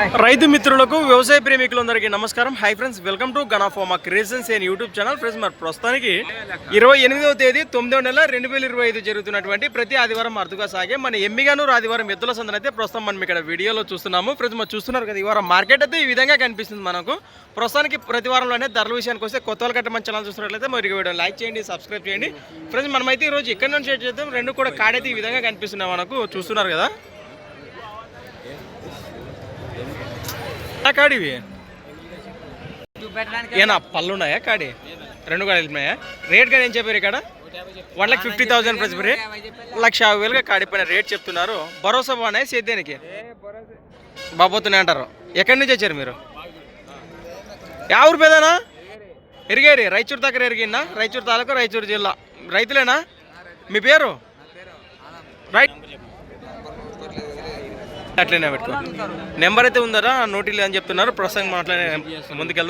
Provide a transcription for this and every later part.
రైతు మిత్రులకు వ్యవసాయ ప్రేమికులందరికీ నమస్కారం. Hi friends welcome to గనాఫోమా creations and YouTube channel friends మరి ప్రస్తుతానికి ఇరవై ఎనిమిదవ తేదీ తొమ్మిదవ నెల రెండు వేల ఇరవై ఐదు జరుగుతున్నటువంటి ప్రతి ఆదివారం అరుదుగా సాగే మన ఎమ్మిగానూరు ఆదివారం ఎద్దుల సందన అయితే ప్రస్తుతం మనం ఇక్కడ వీడియోలో చూస్తున్నాము. ఫ్రెండ్స్ మనం చూస్తున్నారు కదా ఈ వారం మార్కెట్ అయితే ఈ విధంగా కనిపిస్తుంది మనకు. ప్రస్తుతానికి ప్రతి వారంలోనే ధరల విషయానికి వస్తే కొత్త కట్ట మన ఛానల్ చూస్తున్నట్లయితే మరి వీడియో లైక్ చేయండి సబ్స్క్రైబ్ చేయండి. ఫ్రెండ్స్ మనమైతే ఈ రోజు ఇక్కడ నుంచి షేర్ చేద్దాం. రెండు కూడా కాడైతే ఈ విధంగా కనిపిస్తున్నాయి మనకు. చూస్తున్నారు కదా? ఆ కాడివి ఏనా పళ్ళు ఉన్నాయా కాడి? రెండు కాడ ఉన్నాయా రేట్ కానీ ఏం చెప్పారు ఇక్కడ? One lakh fifty thousand price మరి. లక్ష యాభై వేలుగా కాడిపోయిన రేట్ చెప్తున్నారు. భరోసా బాగున్నాయి సేద్యానికి బాబోతున్నాయి అంటారు. ఎక్కడి నుంచి వచ్చారు మీరు? యా ఊరు పేదనా ఎరిగేరి రాయచూరు దగ్గర ఎరిగిందా? రాయచూరు తాలూకా రాయచూరు జిల్లా. రైతులేనా? మీ పేరు? రైట్. అట్లనే పెట్టుకో. నెంబర్ అయితే ఉందరా? నోటీలు అని చెప్తున్నారు. ప్రస్తుతం మనం అట్లనే ముందుకెళ్దాం.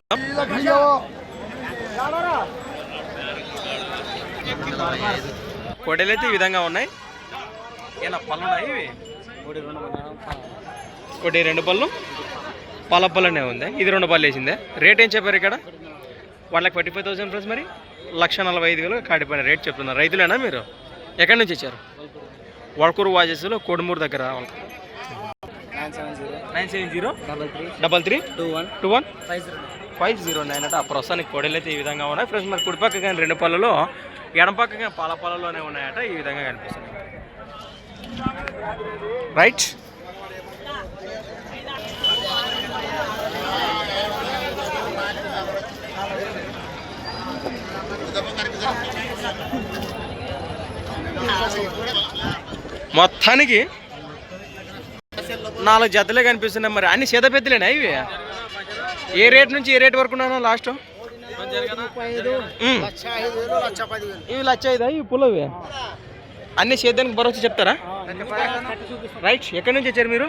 కొడలు అయితే ఈ విధంగా ఉన్నాయి. ఏనా పళ్ళు ఉన్నాయి ఒకటి రెండు పళ్ళు. పాల పళ్ళనే ఉంది? ఇది రెండు పళ్ళు వేసిందే? రేట్ ఏం చెప్పారు ఇక్కడ? వాళ్ళకి ఫార్టీ ఫైవ్ థౌసండ్ ఫ్రెండ్స్ మరి? లక్ష నలభై ఐదు వేలు కాడిపోయిన రేట్ చెప్తున్నారు. రైతులేనా మీరు? ఎక్కడి నుంచి వచ్చారు? వడకూరు వాజెస్లో కోడుమూరు దగ్గర nine seven zero. Double three. Two one. Two one? Five zero. Five zero nine అంటే. ఆ ప్రస్తుతానికి కొడలు అయితే ఈ విధంగా ఉన్నాయి. ఫ్రెండ్స్ మరి కుడిపక్క కానీ రెండు పళ్ళలో ఎడపక్క కానీ పాల పళ్ళలోనే ఉన్నాయట. ఈ విధంగా కనిపిస్తుంది రైట్ మొత్తానికి నాలుగు జతలే కనిపిస్తున్నాయి మరి. అన్ని చేత ఇవి? ఏ రేట్ నుంచి ఏ రేట్ వరకు ఉన్నాను లాస్ట్? ఇవి లచ్చ ఐదా? ఇవి పుల్లవి? అన్ని సేద్యానికి భరోసా చెప్తారా? రైట్. ఎక్కడి నుంచి వచ్చారు మీరు?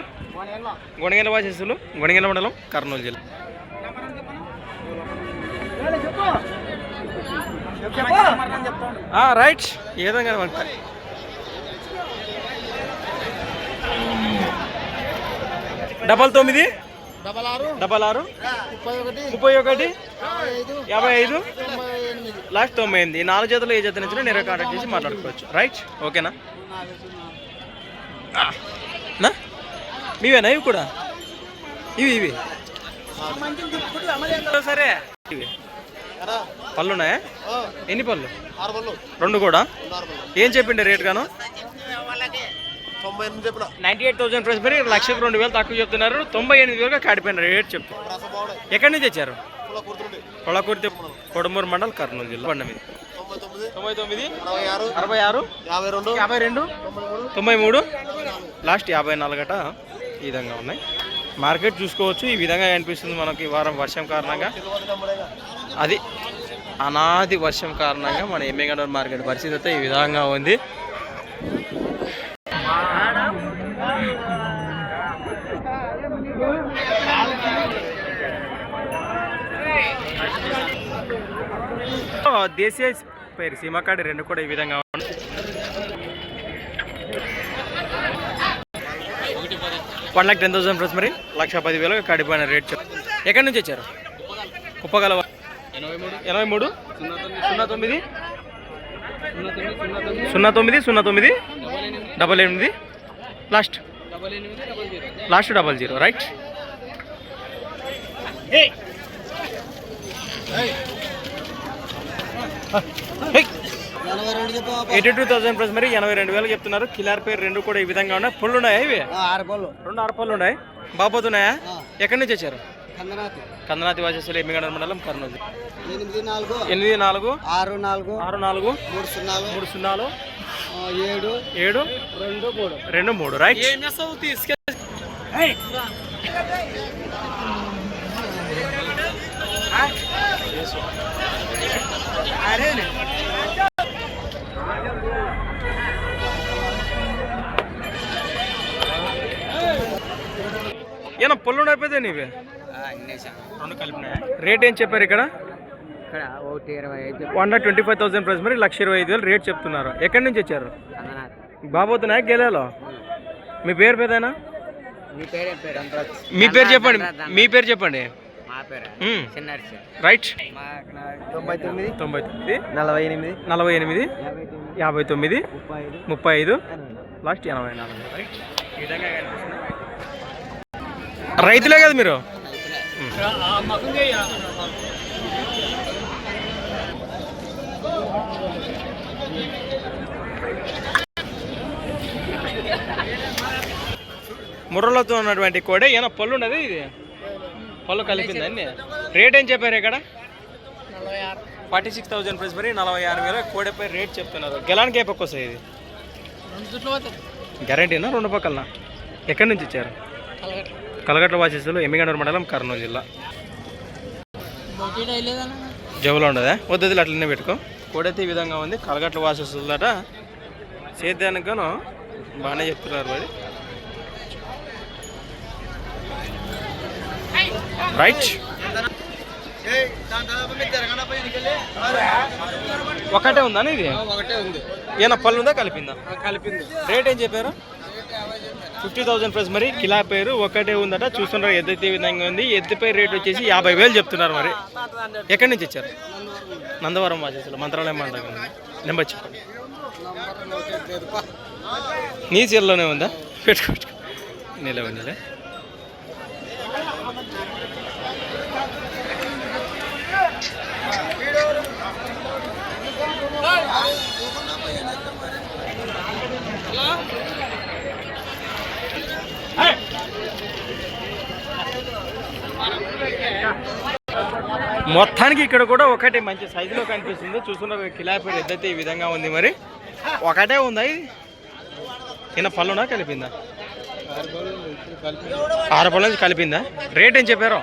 గొణగెల వాసేసులు గొణగెల మండలం కర్నూలు జిల్లా. రైట్. ఏ విధంగా డబల్ తొమ్మిది? డబల్ ఆరు. డబల్ ఆరు. ముప్పై ఒకటి. యాభై ఐదు. లాస్ట్ తొంభై ఎనిమిది. ఈ నాలుగు జతలు ఏ జత నుంచి నేరుగా కాంటాక్ట్ చేసి మాట్లాడుకోవచ్చు. రైట్ ఓకేనా. నా? మీవేనా? ఇవి కూడా? ఇవి ఇవి. సరే. ఇవి. పళ్ళు ఉన్నాయా ఎన్ని పళ్ళు? రెండు కూడా? ఏం చెప్పిండే రేట్ గాను తొంభై ఎనిమిది చెప్పిన. ఎయిట్ థౌసండ్ ప్రైస్ మరి లక్షకు రెండు వేలు తక్కువ చెప్తున్నారు. తొంభై ఎనిమిది వేలుగా కాడిపోయిన రేట్ చెప్తారు ఎక్కడి నుంచి కుర్తుండే కొళకూర్తి కొడమూరు మండల్ కర్నూలు జిల్లా. బండ మీద. తొంభై తొమ్మిది అరవై ఆరు యాభై రెండు యాభై రెండు తొంభై మూడు. లాస్ట్ యాభై నాలుగట ఈ విధంగా ఉన్నాయి. మార్కెట్ చూసుకోవచ్చు. ఈ విధంగా కనిపిస్తుంది మనకి వారం వర్షం కారణంగా. అది అనాది వర్షం కారణంగా మన ఎమ్మెగడూరు మార్కెట్ పరిస్థితి అయితే ఈ విధంగా ఉంది. దేశీయ పేరు సీమకాడి రెండు కూడా ఈ విధంగా one lakh ten thousand friends మరి. లక్ష పది వేలు కడిపోయిన రేట్ ఎక్కడి నుంచి వచ్చారు? కుప్పగల ఎనభై మూడు? సున్నా తొమ్మిది? సున్నా తొమ్మిది సున్నా తొమ్మిది? డబల్ ఎనిమిది? Last last double zero right eighty two thousand plus మరి ఎనభై రెండు వేలు చెప్తున్నారు. కిలార్ పేరు రెండు కూడా ఈ విధంగా ఉన్నాయి. పుల్లు ఉన్నాయా ఇవి ఆరు పళ్ళు రెండు ఆరుపళ్ళు ఉన్నాయి. బాబోతున్నాయా ఎక్కడి నుంచి వచ్చారు? కందనాతి. వాసేశ్వరి ఎమ్మిగడ మండలం కర్నూలు. ఎనిమిది నాలుగు. ఎనిమిది నాలుగు. ఆరు నాలుగు. ఆరు నాలుగు. మూడు సున్నాలు. మూడు సున్నాలు. ఏడు. ఏడు. రెండు మూడు. రెండు మూడు. రైట్ ఏనా పొల్లు అయిపోతే నీవే? రెండు కలిపినాయా? రేట్ ఏం చెప్పారు ఇక్కడ? One twenty five thousand price మరి లక్ష ఇరవై ఐదు వేలు రేట్ చెప్తున్నారు. ఎక్కడి నుంచి వచ్చారు? బాబోతున్నాయా గెలాలో? మీ పేరు పేదైనా మీ పేరు చెప్పండి. మీ పేరు చెప్పండి. రైట్. తొంభై తొమ్మిది. తొంభై తొమ్మిది. నలభై ఎనిమిది. నలభై ఎనిమిది. యాభై తొమ్మిది. ముప్పై ఐదు. ముప్పై ఐదు. లాస్ట్ ఎనభై నాలుగు. రైట్. ఈ విధంగా కనిపిస్తుంది. రైతులే కదా మీరు? ముర్రలతో ఉన్నటువంటి కోడే ఏమైనా పళ్ళు ఉన్నది ఇది? పళ్ళు కలిపింది అన్ని? రేట్ ఏం చెప్పారు ఇక్కడ? ఫార్టీ సిక్స్ థౌసండ్ ప్రైస్ మరి నలభై ఆరు వేల. కోడెపై రేట్ చెప్తున్నారు. గెలానికి ఏ పక్క వస్తాయి ఇది? గ్యారంటీనా? రెండు పక్కలనా? ఎక్కడి నుంచి ఇచ్చారు? కలగట్ల. వాసిస్తులు ఎమ్మిగండూరు మండలం కర్నూలు జిల్లా. జవులో ఉండదా? వద్దు అట్లనే పెట్టుకో. కోడైతే ఈ విధంగా ఉంది. కలగట్ల వాసిస్తుందట సేద్యానికి గాను బాగానే చెప్తున్నారు మరి. రైట్. ఒకటే ఉందా ఇది ఒకటే ఉంది. ఏనా పళ్ళు ఉందా? కలిపిందా? కలిపింది. రేట్ ఏం చెప్పారు? ఫిఫ్టీ థౌసండ్ ప్లస్ మరి కిలా పేరు ఒకటే ఉందట. చూస్తున్నారు ఎద్దైతే ఈ విధంగా ఉంది. ఎద్దుపై రేట్ వచ్చేసి యాభై వేలు చెప్తున్నారు మరి. ఎక్కడి నుంచి వచ్చారు? నందవరం వాసేసులు మంత్రాలయం మండలం. నెంబర్ చెప్పండి. నీ చీరలోనే ఉందా? పెట్టుకోవచ్చు నిలవండిలే మొత్తానికి ఇక్కడ కూడా ఒకటే మంచి సైజులో కనిపిస్తుంది. చూస్తున్నారు కిలాపేట ఎద్దైతే ఈ విధంగా ఉంది మరి? ఒకటే ఉందా ఇది? పళ్ళునా కలిపిందా? ఆరు పళ్ళ నుంచి కలిపిందా? రేట్ ఏం చెప్పారు?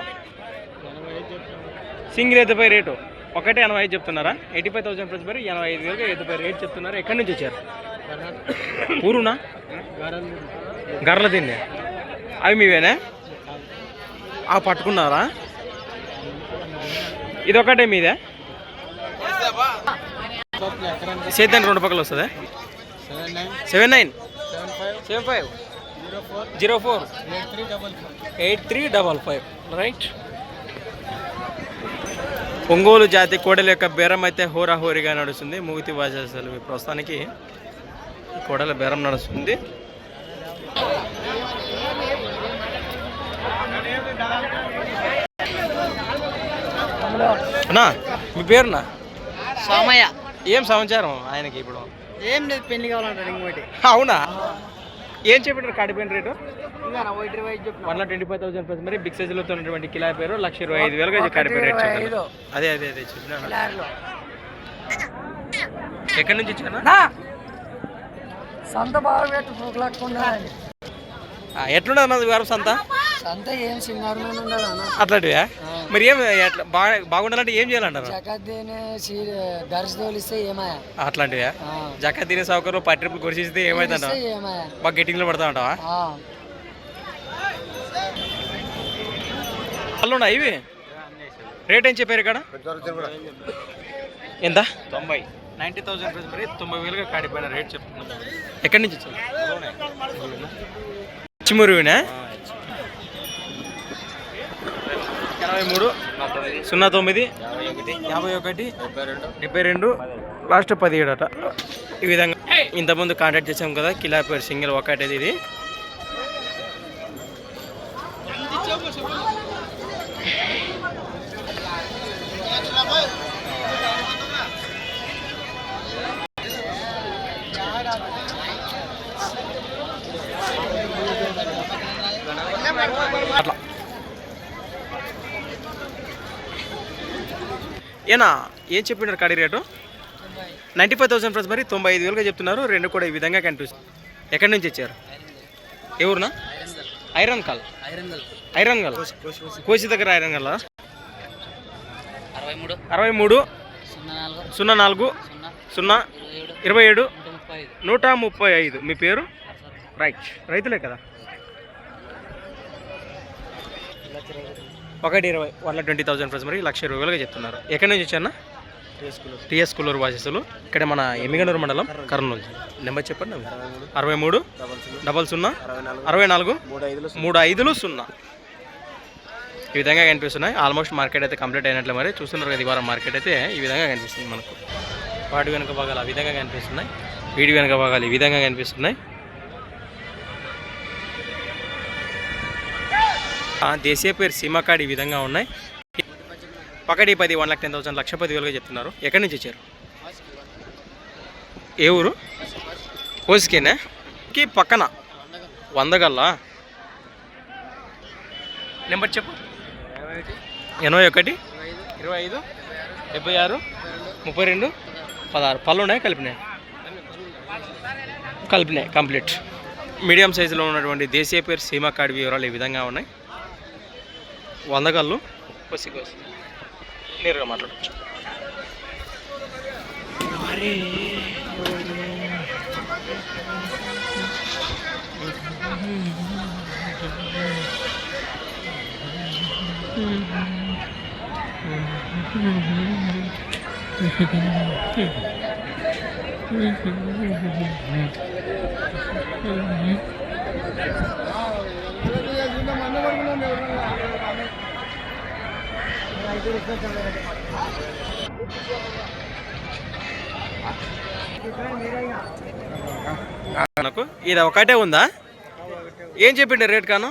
సింగిల్ ఎద్దుపై రేటు. ఒకటే ఎనభై ఐదు చెప్తున్నారా? ఎయిటీ ఫైవ్ థౌసండ్ ప్లస్ మరి ఎనభై ఐదు వేలుగా ఎద్దుపై రేట్ చెప్తున్నారు. ఎక్కడి నుంచి వచ్చారు? ఊరునా? గర్ల తిండి అవి మీవేనా? ఆ పట్టుకున్నారా? ఇది ఒకటే మీదే? సేద్యానికి రెండు పక్కలు వస్తుందా? Seven nine? Seven five. Zero four? Eight three double five. Right. Ongole జాతి కోడల యొక్క బేరం అయితే హోరాహోరీగా నడుస్తుంది. మూగితి వాసేసలు ప్రస్తుతానికి కోడల బేరం నడుస్తుంది. అన్నా మీ పేరునా సోమయ్య. ఏం సమాచారం ఆయనకి ఇప్పుడు? ఏం లేదు పెళ్ళి కావాలంటాడు ఇంకోటి అవునా? ఏం చెప్పారు కాడిపోయిన rate? One lakh twenty five thousand plus మరి బిగ్ సైజులో ఉన్నటువంటి కిలా పేరు లక్ష ఇరవై ఐదు వేలుగా కాడిపోయిన రేట్ చెప్పారు అదే అదే అదే చెప్పినా ఎక్కడి నుంచి ఇచ్చానా సంత బాగా ఎట్లుండదు అన్నది వారం సంత? సంత ఏం అన్న. అట్లాంటివా? మరి ఏం ఎట్లా బాగా బాగుండాలంటే ఏం చేయాలంటారు? జగద్దేనే దర్శ తోలిస్తే ఏమాయా అట్లాంటివా? సౌకర్యం పట్టి ట్రిప్పులు కొరిసిస్తే ఏమైందంట ఏమాయా బాగా గెట్టింగ్లో పడతా ఉంటావా వాళ్ళు ఉన్నాయి ఇవి? రేట్ ఏం చెప్పారు ఇక్కడ? ఎంత? తొంభై. నైంటీ థౌసండ్ ప్రైస్ మరి తొంభై వేలుగా కాడిపోయిన రేట్ చెప్తున్నాను ఎక్కడి నుంచి వచ్చారు మూడు సున్నా తొమ్మిది యాభై ఒకటి డెబ్బై రెండు లాస్ట్ పదిహేడు అట ఈ విధంగా ఇంతకుముందు కాంటాక్ట్ చేసాం కదా కిలా పేరు సింగిల్ ఒకటేది ఇది. ఏనా ఏం చెప్పినారు కడి rate? Ninety five thousand plus మరి తొంభై ఐదు వేలుగా చెప్తున్నారు. రెండు కూడా ఈ విధంగా కనిపిస్తుంది ఎక్కడి నుంచి ఇచ్చారు ఏ ఊరునా? ఐరన్ కాల్. ఐరన్ కాల్. కోసి దగ్గర ఐరన్ కాల్? అరవై మూడు. సున్నా నాలుగు. సున్నా. ఇరవై ఏడు. నూట ముప్పై ఐదు. మీ పేరు? రైట్. రైతులే కదా? ఒకటి ఇరవై one lakh twenty thousand friends మరి లక్ష ఇరవై వేలుగా చెప్తున్నారు. ఎక్కడి నుంచి వచ్చానా టిఎస్ కుల్లూరు వాసస్సులు ఇక్కడ మన ఎమ్మిగనూరు మండలం కర్నూలు. నెంబర్ చెప్పండి అరవై మూడు డబల్ సున్నా అరవై నాలుగు మూడు ఐదులు సున్నా. ఈ విధంగా కనిపిస్తున్నాయి. ఆల్మోస్ట్ మార్కెట్ అయితే కంప్లీట్ అయినట్లే మరి చూస్తున్నారు కదా ఈ వారం మార్కెట్ అయితే ఈ విధంగా కనిపిస్తుంది మనకు. వాటి వెనుక భాగాలు ఆ విధంగా కనిపిస్తున్నాయి. వీడి వెనుక భాగాలు ఈ విధంగా కనిపిస్తున్నాయి. దేశీయ పేరు సీమకాడి ఈ విధంగా ఉన్నాయి. పకడి పది వన్ లాక్ టెన్ థౌసండ్ లక్ష పది వేలుగా చెప్తున్నారు. ఎక్కడి నుంచి వచ్చారు? ఏ ఊరు? కోసికేనా కి పక్కన. వందగల్లా? నెంబర్ చెప్పు. ఎనభై ఒకటి ఇరవై ఐదు డెబ్బై ఆరు ముప్పై రెండు పదహారు. పళ్ళు ఉన్నాయి? కలిపినాయి? కలిపినాయి. కంప్లీట్. మీడియం సైజులో ఉన్నటువంటి దేశీయ పేరు సీమా కార్డు వివరాలు ఈ విధంగా ఉన్నాయి. వందగల్లు కొసి కోసి. నేరుగా మాట్లాడచ్చు. నాకు ఇది ఒకటే ఉందా? ఏం చెప్పిండు రేట్ కాను?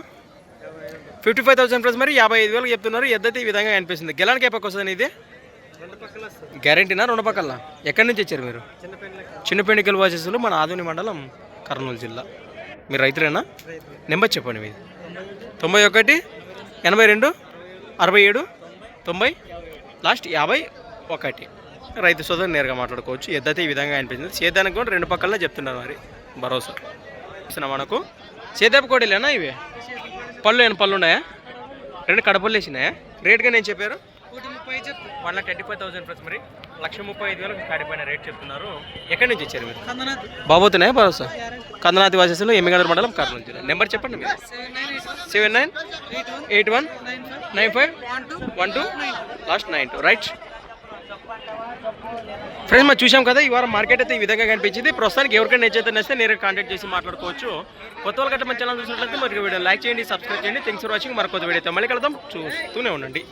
ఫిఫ్టీ ఫైవ్ థౌసండ్ ప్లస్ మరి యాభై ఐదు వేలకు చెప్తున్నారు. ఎద్దైతే ఈ విధంగా అనిపిస్తుంది. గెలానికి ఏ పక్క వస్తుంది ఇది? గ్యారంటీనా? రెండు పక్కల? ఎక్కడి నుంచి వచ్చారు మీరు? చిన్నపెండికల్ వాసెస్లు మన ఆధుని మండలం కర్నూలు జిల్లా. మీరు రైతులేనా? నెంబర్ చెప్పండి మీది. తొంభై ఒకటి ఎనభై రెండు అరవై ఏడు తొంభై లాస్ట్ యాభై ఒకటి. రైతు సోదరు నేరుగా మాట్లాడుకోవచ్చు. ఎద్దైతే ఈ విధంగా అనిపించింది. సేద్యానికి కూడా రెండు పక్కలనే చెప్తున్నారు మరి భరోసా. ఇస్తున్నా మనకు. సేద్యాపు కోడలేనా ఇవి? పళ్ళు ఏమైనా పళ్ళు ఉన్నాయా? రెండు కడపలు వేసినాయా? రేట్గా నేను చెప్పారు? One lakh twenty five thousand plus మరి లక్ష ముప్పై ఐదు వేలకు కాడిపోయిన రేట్ చెప్తున్నారు. ఎక్కడి నుంచి ఇచ్చారు మీరు? బాబోతున్నాయా భరోసా? కందనాథి వాసస్సులు ఎమ్మిగడర్ మండలం కర్నూలు జిల్లా. నెంబర్ చెప్పండి మీరు. Seven nine eight one nine five one two last nine two. Right friends మనం చూసాం కదా ఈ వారం మార్కెట్ అయితే ఈ విధంగా కనిపించింది. ప్రస్తుతానికి ఎవరికైనా నచ్చితే నచ్చితే నేరుగా కాంటాక్ట్ చేసి మాట్లాడుకోవచ్చు. కొత్త వాళ్ళు గట్ట మన ఛానల్ చూసినట్లయితే మరి వీడియో లైక్ చేయండి సబ్స్క్రైబ్ చేయండి. థ్యాంక్స్ ఫర్ వాచింగ్ మరి కొత్త వీడియో అయితే మళ్ళీ కలుద్దాం. చూస్తూనే ఉండండి.